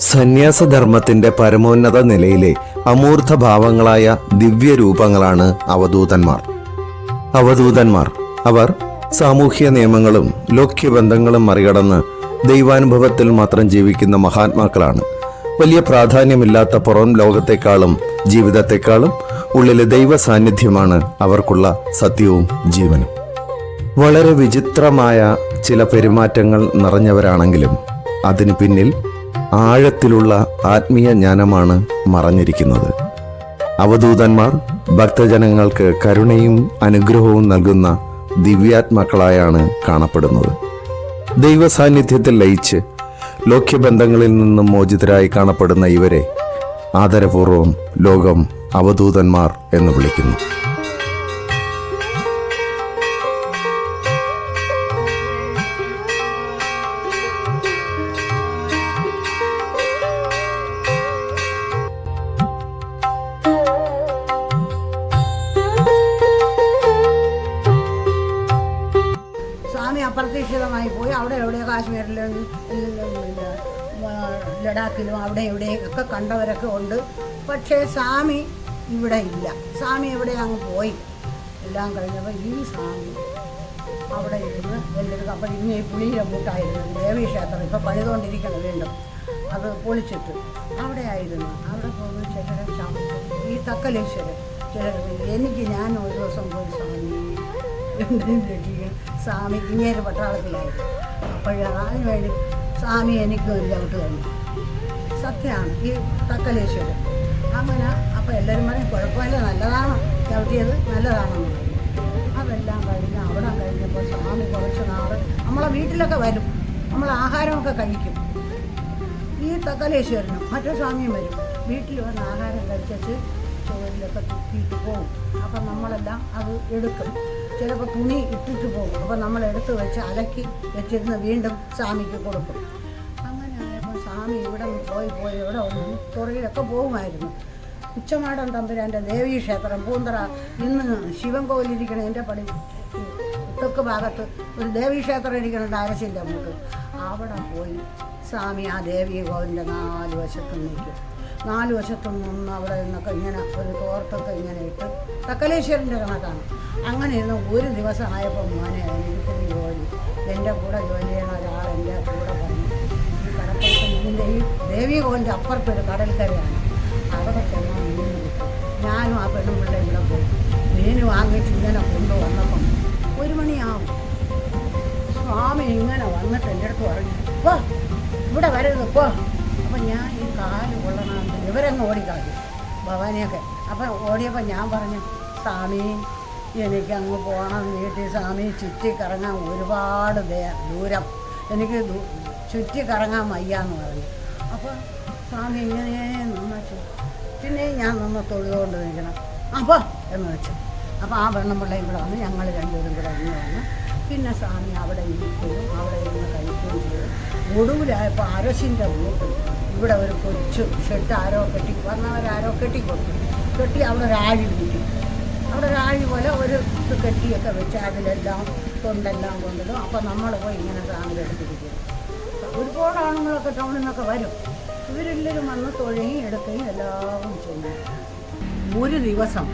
സന്യാസധർമ്മത്തിന്റെ പരമോന്നത നിലയിലെ അമൂർത്ത ഭാവങ്ങളായ ദിവ്യരൂപങ്ങളാണ് അവധൂതന്മാർ. അവധൂതന്മാർ അവർ സാമൂഹ്യ നിയമങ്ങളും ലോക്യബന്ധങ്ങളും മറികടന്ന് ദൈവാനുഭവത്തിൽ മാത്രം ജീവിക്കുന്ന മഹാത്മാക്കളാണ്. വലിയ പ്രാധാന്യമില്ലാത്ത പുറം ലോകത്തെക്കാളും ജീവിതത്തെക്കാളും ഉള്ളിലെ ദൈവ സാന്നിധ്യമാണ് അവർക്കുള്ള സത്യവും ജീവനും. വളരെ വിചിത്രമായ ചില പെരുമാറ്റങ്ങൾ നിറഞ്ഞവരാണെങ്കിലും അതിനു പിന്നിൽ ആഴത്തിലുള്ള ആത്മീയ ജ്ഞാനമാണ് മറഞ്ഞിരിക്കുന്നത്. അവധൂതന്മാർ ഭക്തജനങ്ങൾക്ക് കരുണയും അനുഗ്രഹവും നൽകുന്ന ദിവ്യാത്മാക്കളായാണ് കാണപ്പെടുന്നത്. ദൈവ സാന്നിധ്യത്തിൽ ലയിച്ച് ലോക്യബന്ധങ്ങളിൽ നിന്നും മോചിതരായി കാണപ്പെടുന്ന ഇവരെ ആദരപൂർവം ലോകം അവധൂതന്മാർ എന്ന് വിളിക്കുന്നു. സ്വാമി അപ്രതീക്ഷിതമായി പോയി. അവിടെ എവിടെ കാശ്മീരിലും ലഡാക്കിലും അവിടെ ഇവിടെ ഒക്കെ കണ്ടവരൊക്കെ ഉണ്ട്. പക്ഷേ സ്വാമി ഇവിടെ ഇല്ല. സ്വാമി എവിടെ അങ്ങ് പോയി? എല്ലാം കഴിഞ്ഞപ്പോൾ ഈ സ്വാമി അവിടെ ഇരുന്ന് എല്ലാവർക്കും അപ്പോൾ ഇന്ന് ഈ പുളിയിലെ കൂട്ടായിരുന്നു. ദേവീ ക്ഷേത്രം ഇപ്പോൾ പണിതുകൊണ്ടിരിക്കണം വീണ്ടും അത് പൊളിച്ചിട്ട് അവിടെ ആയിരുന്നു. അവിടെ പോകുന്ന ചിലരെ ഈ തക്കലേശ്വരൻ ചിലർ എനിക്ക് ഞാൻ ഒരു ദിവസം പോയി സ്വാമി. സ്വാമി ഇങ്ങേര് പട്ടാളത്തിലായി. അപ്പോഴാണ് വേണ്ടി സ്വാമി എനിക്ക് ഒരു ചവിട്ട് തന്നു സത്യമാണ് ഈ തക്കലേശ്വരൻ. അങ്ങനെ അപ്പോൾ എല്ലാവരും പറയും കുഴപ്പമില്ല നല്ലതാണ്. ചവിട്ടിയത് നല്ലതാണെന്ന് അതെല്ലാം കഴിഞ്ഞ് അവിടെ കഴിഞ്ഞപ്പോൾ സ്വാമി കുറച്ച് നാൾ നമ്മളെ വീട്ടിലൊക്കെ വരും. നമ്മൾ ആഹാരമൊക്കെ കഴിക്കും. ഈ തക്കലേശ്വരനും മറ്റു സ്വാമിയും വരും. വീട്ടിൽ വന്ന് ആഹാരം കഴിച്ചിട്ട് ചോറിലൊക്കെ തുപ്പിയിട്ട് പോകും അപ്പം നമ്മളെല്ലാം അത് എടുക്കും. ചിലപ്പോൾ തുണി ഇട്ടിട്ട് പോകും. അപ്പം നമ്മൾ എടുത്ത് വെച്ച് അലക്കി വെച്ചിരുന്ന് വീണ്ടും സ്വാമിക്ക് കൊടുക്കും. അങ്ങനെ ആയപ്പോൾ സ്വാമി ഇവിടെ പോയി പോയി ഇവിടെ വന്ന് തുറയിലൊക്കെ പോകുമായിരുന്നു. ഉച്ചമാടൻ തമ്പുരാന്റെ ദേവീ ക്ഷേത്രം പൂന്തറ. ഇന്ന് ശിവൻ കോവിലിരിക്കണം എന്റെ പടി തെക്ക് ഭാഗത്ത് ഒരു ദേവീ ക്ഷേത്രം ഇരിക്കുന്നുണ്ട് അരസിന്റെ മുക്ക് അവിടെ പോയി സ്വാമി ആ ദേവീ കോവിലിന്റെ നാല് വശത്തും നിൽക്കും നാല് വശത്തും അവിടെ നിന്നൊക്കെ ഇങ്ങനെ ഒരു തോർത്തൊക്കെ ഇങ്ങനെ ഇട്ട് തക്കലേശ്വരന്റെ കണക്കാണ്. അങ്ങനെ ഇരുന്ന് ഒരു ദിവസം ആയപ്പോൾ മോനെ എനിക്കൊരു ജോലി. എന്റെ കൂടെ ജോലി ചെയ്യണ ഒരാൾ എന്റെ കൂടെ പറഞ്ഞു ഈ കടപ്പുറത്ത് ഇതിന്റെ ഈ ദേവികോവിന്റെ അപ്പുറത്തൊരു കടൽക്കരയാണ്. അവിടെ ചെന്നാൽ മീൻ ഞാനും ആ പെണ്ണുമ്പിള്ള ഇവിടെ പോയി. മീൻ വാങ്ങിച്ച് ഇങ്ങനെ കൊണ്ടുവന്നപ്പം ഒരു മണിയാവും. സ്വാമി ഇങ്ങനെ വന്നിട്ട് എന്റെ അടുത്ത് പറഞ്ഞു പോ ഇവിടെ വരരുത് പോ അപ്പം ഞാൻ ഈ കാൽ കൊള്ളണമെന്ന് ഇവരങ്ങ് ഓടിക്കളഞ്ഞു ഭവാനിയൊക്കെ. അപ്പം ഓടിയപ്പോൾ ഞാൻ പറഞ്ഞു സ്വാമി എനിക്ക് അങ്ങ് പോകണം വീട്ടിൽ. സ്വാമി ചുറ്റി കറങ്ങാൻ ഒരുപാട് ദൂരം. എനിക്ക് ചുറ്റി കറങ്ങാൻ വയ്യാന്ന് പറഞ്ഞു. അപ്പോൾ സ്വാമി ഇങ്ങനെ നിന്നു പിന്നെ ഞാൻ നിന്ന് തൊഴുതുകൊണ്ട് നിൽക്കണം. അപ്പോൾ എന്ന് വെച്ചു. അപ്പോൾ ആ വെണ്ണമ്പിള്ളയും കൂടെ വന്ന് ഞങ്ങൾ രണ്ടുപേരും കൂടെ ഇന്ന് വന്ന് പിന്നെ സ്വാമി അവിടെ ഇരിക്കുകയും അവിടെ ഇരുന്ന് കഴിക്കുകയും ചെയ്തു. ഒടുവിലായപ്പോൾ അരശിന്റെ വീട്ടിൽ ഇവിടെ ഒരു കൊച്ചു ഷെട്ട് ആരോ കെട്ടി വന്നവരാരോ കെട്ടിക്കൊടുത്തു. കെട്ടി അവിടെ ഒരു ആഴി കൂട്ടി അവിടെ ഒരു ആഴി പോലെ ഒരു ഇത് കെട്ടിയൊക്കെ വെച്ച് അതിലെല്ലാം തൊണ്ടെല്ലാം കൊണ്ടിടും. അപ്പോൾ നമ്മൾ പോയി ഇങ്ങനെ സാധനം എടുത്തിരിക്കും ഒരുപാട് ആണുങ്ങളൊക്കെ ടൗണിൽ നിന്നൊക്കെ വരും. ഇവരെല്ലാവരും വന്ന് തൊഴുകയും എടുക്കുകയും എല്ലാവരും ചെയ്യും ഒരു ദിവസം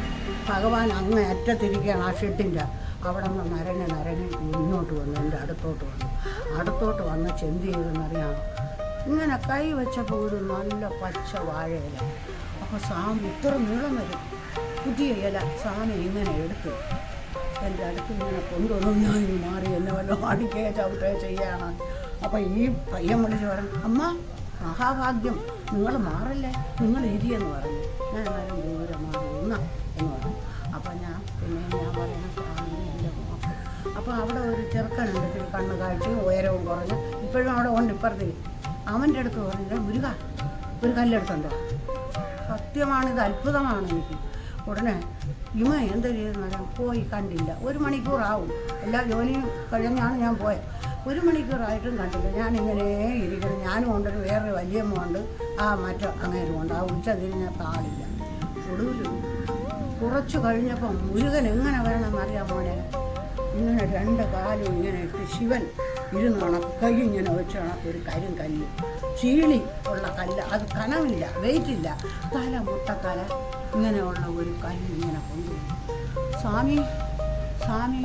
ഭഗവാൻ അങ്ങ് അറ്റത്തിരിക്കുകയാണ് ആ ഷെട്ടിന്റെ അവിടെ നിന്ന് നരഞ്ഞ് നരഞ്ഞ് മുന്നോട്ട് വന്നു എന്റെ അടുത്തോട്ട് വന്നു. അടുത്തോട്ട് വന്ന് ചെന്ത് ചെയ്തെന്നറിയാം ഇങ്ങനെ കൈ വെച്ചപ്പോൾ ഒരു നല്ല പച്ച വാഴയില. അപ്പോൾ സ്വാമി ഇത്ര നീളം വരും. പുതിയ ഇല സ്വാമി ഇങ്ങനെ എടുത്തു. എന്റെ അടുത്ത് ഇങ്ങനെ കൊണ്ടുവന്നു. ഞാൻ മാറി എന്നെ വല്ല അടിക്കുകയോ ചവിട്ടുകയോ ചെയ്യാണ്. അപ്പോൾ ഈ പയ്യൻ വിളിച്ച് പറഞ്ഞു അമ്മ മഹാഭാഗ്യം. നിങ്ങൾ മാറല്ലേ? നിങ്ങൾ ഇരിയെന്ന് പറഞ്ഞു. ഞാൻ എന്നാലും ദൂരെ മാറി നിന്ന എന്ന് പറഞ്ഞു. അപ്പോൾ ഞാൻ പിന്നെ ഞാൻ പറയുന്ന സ്വാമി എന്റെ അപ്പോൾ അവിടെ ഒരു ചെറുക്കനുണ്ട് കണ്ണ് കാഴ്ചയും ഉയരവും കുറഞ്ഞ്. ഇപ്പോഴും അവിടെ ഉണ്ട് ഇപ്പുറത്തിൽ അവന്റെ അടുത്ത് പറഞ്ഞു മുരുക ഒരു കല്ലെടുത്തുണ്ടോ സത്യമാണ് ഇത് അത്ഭുതമാണ് എനിക്ക്. ഉടനെ ഇമ എന്ത് പോയി കണ്ടില്ല. ഒരു മണിക്കൂറാവും എല്ലാ ജോലിയും കഴിഞ്ഞാണ് ഞാൻ പോയത് ഒരു മണിക്കൂറായിട്ടും കണ്ടില്ല. ഞാൻ ഇങ്ങനെ ഇരിക്കണം ഞാനും ഉണ്ടൊരു വേറൊരു വലിയമ്മ ഉണ്ട്. ആ മറ്റോ അങ്ങനെ ഉണ്ട്. ആ ഉച്ച തിരിഞ്ഞപ്പോൾ ആളില്ല. ഒടുവിൽ കുറച്ചു കഴിഞ്ഞപ്പം മുരുകൻ എങ്ങനെ വരണം അറിയാം മോനെ ഇങ്ങനെ രണ്ട് കാലും ഇങ്ങനെ ഇട്ട് ശിവൻ ഇരുന്ന് കണക്ക് ഇങ്ങനെ വെച്ച് ഒരു കരിം കല്ല്. ചീളി ഉള്ള കല്ല്. അത് കനമില്ല വെയിറ്റ് ഇല്ല. തല മുട്ടത്തല ഇങ്ങനെയുള്ള ഒരു കല്ല് ഇങ്ങനെ കൊണ്ടുപോയി സ്വാമി സ്വാമി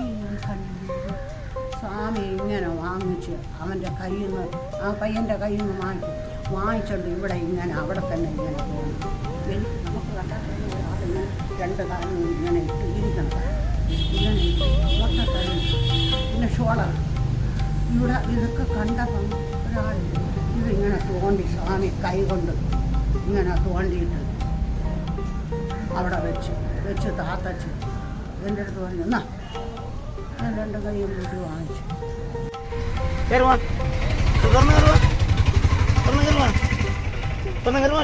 സ്വാമി ഇങ്ങനെ വാങ്ങിച്ച് അവന്റെ കയ്യിൽ നിന്ന് ആ പയ്യന്റെ കയ്യിൽ നിന്ന് വാങ്ങി വാങ്ങിച്ചുകൊണ്ട് ഇവിടെ ഇങ്ങനെ അവിടെ തന്നെ ഇങ്ങനെ പോകുന്നു. നമുക്ക് കണ്ടാൽ രണ്ട് കാലം ഇങ്ങനെ ഇരിക്കണം. ഇങ്ങനെ പിന്നെ ഷോളർ ഇവിടെ ഇതൊക്കെ കണ്ടപ്പം ഒരാൾ ഇതിങ്ങനെ തോണ്ടി സ്വാമി കൈകൊണ്ട് ഇങ്ങനെ തോണ്ടിയിട്ട് അവിടെ വെച്ച് വെച്ച് താത്തച്ച്. എന്റെ അടുത്ത് പറഞ്ഞു എന്നാ ഞാൻ രണ്ട് കൈയും കൂട്ടി വാങ്ങിച്ചു. കയറുവാ തുറന്ന് കയറുവാ തുറന്ന് കയറുവാ തുറന്ന് കയറുവാ